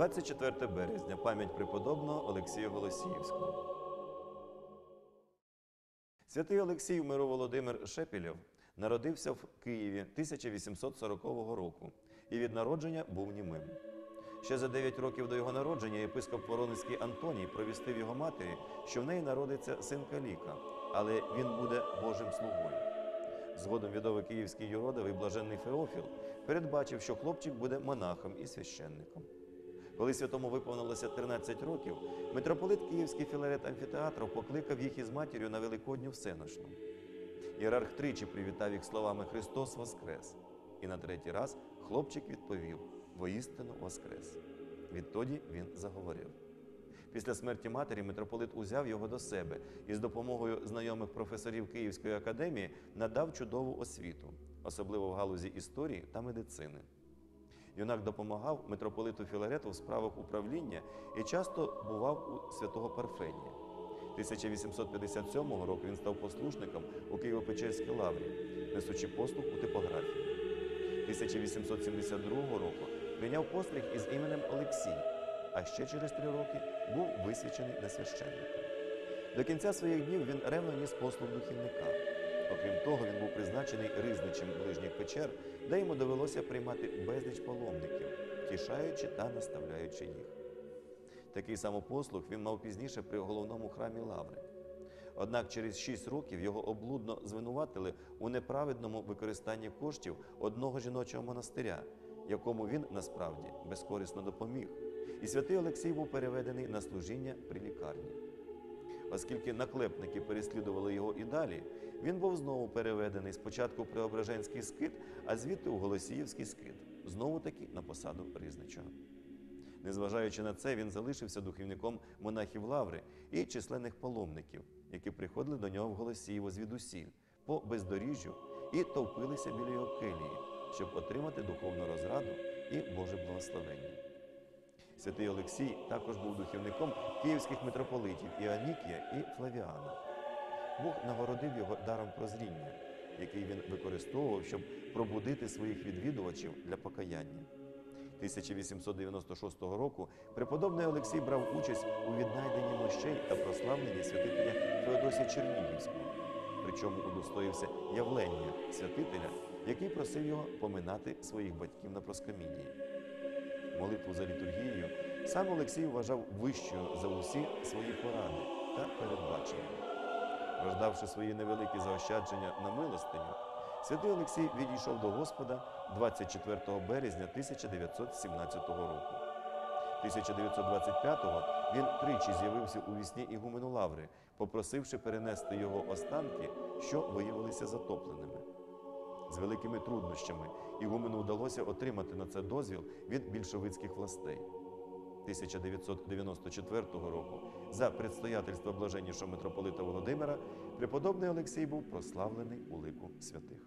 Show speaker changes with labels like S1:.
S1: 24 березня пам'ять преподобного Олексія Голосіївського. Святий Олексій Миро Володимир Шепілєв народився в Києві 1840 року і від народження був німим. Ще за 9 років до його народження єпископ Воронезький Антоній провістив його матері, що в неї народиться син Каліка, але він буде Божим слугою. Згодом відомий київський юродивий блаженний Феофіл передбачив, що хлопчик буде монахом і священником. Коли святому виповнилося 13 років, митрополит Київський Філарет Амфітеатров покликав їх із матір'ю на Великодню всеношну. Ієрарх тричі привітав їх словами Христос Воскрес. І на третій раз хлопчик відповів воістину Воскрес. Відтоді він заговорив. Після смерті матері митрополит узяв його до себе і з допомогою знайомих професорів Київської академії надав чудову освіту, особливо в галузі історії та медицини. Юнак допомагав митрополиту Філарету в справах управління і часто бував у святого Парфенія. 1857 року він став послушником у Києво-Печерській лаврі, несучи послуг у типографії. 1872 року прийняв постриг із іменем Олексій, а ще через три роки був висвячений на священника. До кінця своїх днів він ревно ніс послуг духівника. Окрім того, він був призначений riзничем ближніх печер, де йому довелося приймати безліч паломників, тішаючи та наставляючи їх. Такий самопослуг він мав пізніше при головному храмі Лаври. Однак через шість років його облудно звинуватили у неправедному використанні коштів одного жіночого монастиря, якому він насправді безкорисно допоміг. І святий Олексій був переведений на служіння при лікарні. Оскільки наклепники переслідували його і далі, він був знову переведений спочатку в Преображенський скит, а звідти у Голосіївський скит, знову таки на посаду Riзничого. Незважаючи на це, він залишився духовником монахів Лаври і численних паломників, які приходили до нього в Голосіїво звідусіль, по бездоріжжю і товпилися біля його келії, щоб отримати духовну розраду і Боже благословення. Святий Олексій також був духовником київських митрополитів Іонікія і Флавіана. Бог нагородив його даром прозріння, який він використовував, щоб пробудити своїх відвідувачів для покаяння. 1896 року преподобний Олексій брав участь у віднайденні мощей та прославленні святителя Феодосія Чернігівського, причому удостоївся явлення святителя, який просив його поминати своїх батьків на проскомідії. Молитву за літургією сам Олексій вважав вищою за усі свої поради та передбачення. Роздавши свої невеликі заощадження на милостиню, святий Олексій відійшов до Господа 24 березня 1917 року. 1925-го він тричі з'явився у вісні Ігумену Лаври, попросивши перенести його останки, що виявилися затопленими. З великими труднощами Ігумену вдалося отримати на це дозвіл від більшовицьких властей. 1994 року за предстоятельство блаженнішого митрополита Володимира преподобний Олексій був прославлений у лику святих.